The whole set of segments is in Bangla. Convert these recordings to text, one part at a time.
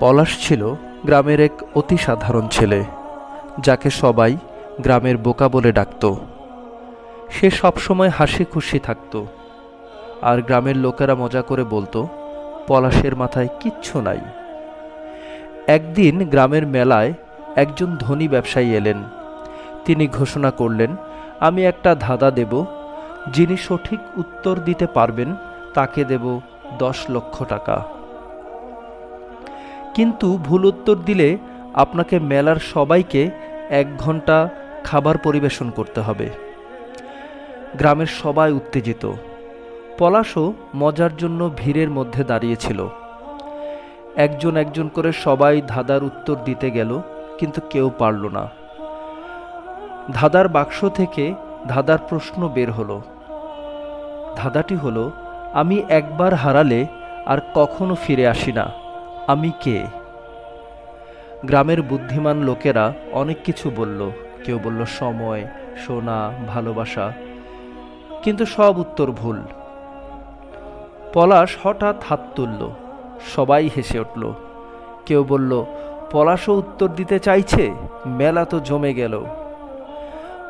পলাশ ছিল গ্রামের এক অতি সাধারণ ছেলে, যাকে সবাই গ্রামের বোকা বলে ডাকত। সে সবসময় হাসি খুশি থাকত আর গ্রামের লোকেরা মজা করে বলতো, পলাশের মাথায় কিচ্ছু নাই। একদিন গ্রামের মেলায় একজন ধনী ব্যবসায়ী এলেন। তিনি ঘোষণা করলেন, আমি একটা ধাঁধা দেব, যিনি সঠিক উত্তর দিতে পারবেন তাকে দেব দশ লক্ষ টাকা। কিন্তু ভুল উত্তর দিলে আপনাকে মেলার সবাইকে এক ঘণ্টা খাবার পরিবেশন করতে হবে। গ্রামের সবাই উত্তেজিত। পলাশও মজার জন্য ভিড়ের মধ্যে দাঁড়িয়েছিল। একজন একজন করে সবাই ধাঁধার উত্তর দিতে গেল, কিন্তু কেউ পারল না। ধাঁধার বাক্স থেকে ধাঁধার প্রশ্ন বের হলো। ধাঁধাটি হলো, আমি একবার হারালে আর কখনো ফিরে আসি না। আমি কে? গ্রামের বুদ্ধিমান লোকেরা অনেক কিছু বলল। কেউ বলল সময় সোনা ভালোবাসা, কিন্তু সব উত্তর ভুল। পলাশ হঠাৎ হাত তুলল, সবাই হেসে উঠল। কেউ বলল, পলাশও উত্তর দিতে চাইছে? মেলা তো জমে গেল।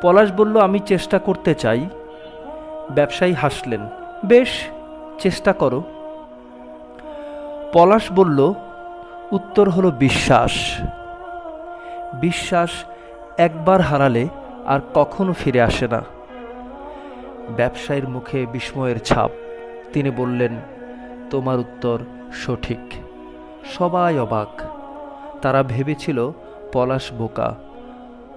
পলাশ বলল, আমি চেষ্টা করতে চাই। ব্যবসায়ী হাসলেন, বেশ, চেষ্টা করো। পলাশ বলল উত্তর হলো বিশ্বাস। বিশ্বাস একবার হারালে আর কখনো ফিরে আসে না। ব্যবসায়ীর মুখে বিস্ময়ের ছাপ। তিনি বললেন, তোমার উত্তর সঠিক। সবাই অবাক। তারা ভেবেছিল পলাশ বোকা।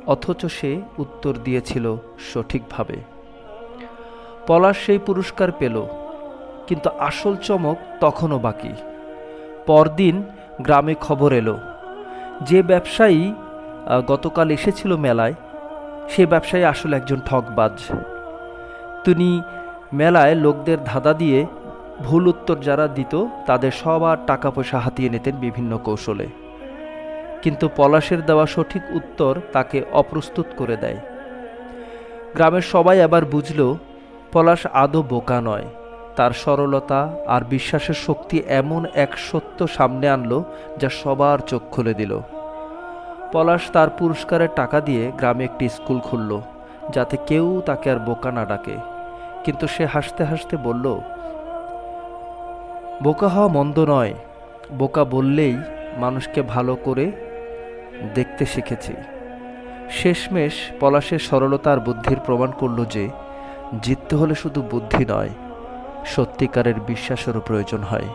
অথচ সে উত্তর দিয়েছিল সঠিকভাবে। পলাশ সেই পুরস্কার পেল, কিন্তু আসল চমক তখনও বাকি। পরদিন গ্রামে খবর এলো। যে ব্যবসায়ী গতকাল এসেছিল মেলায়, সে ব্যবসায়ী আসলে একজন ঠকবাজ তিনি মেলায় লোকদের ধাঁধা দিয়ে ভুল উত্তর যারা দিত, তাদের সবার টাকা পয়সা হাতিয়ে নিতেন বিভিন্ন কৌশলে। কিন্তু পলাশের দেওয়া সঠিক উত্তর তাকে অপ্রস্তুত করে দেয়। গ্রামের সবাই আবার বুঝল, পলাশ আদৌ বোকা নয়। তার সরলতা আর বিশ্বাসের শক্তি এমন এক সত্য সামনে আনলো যা সবার চোখ খুলে দিল। পলাশ তার পুরস্কারের টাকা দিয়ে গ্রামে একটি স্কুল খুলল, যাতে কেউ তাকে আর বোকা না ডাকে। কিন্তু সে হাসতে হাসতে বলল, বোকা হওয়া মন্দ নয়। বোকা বললেই মানুষকে ভালো করে দেখতে শিখেছি। শেষমেশ পলাশের সরলতা আর বুদ্ধির প্রমাণ করল যে, জিততে হলে শুধু বুদ্ধি নয় সত্যিকারের বিশ্বাসেরও প্রয়োজন হয়।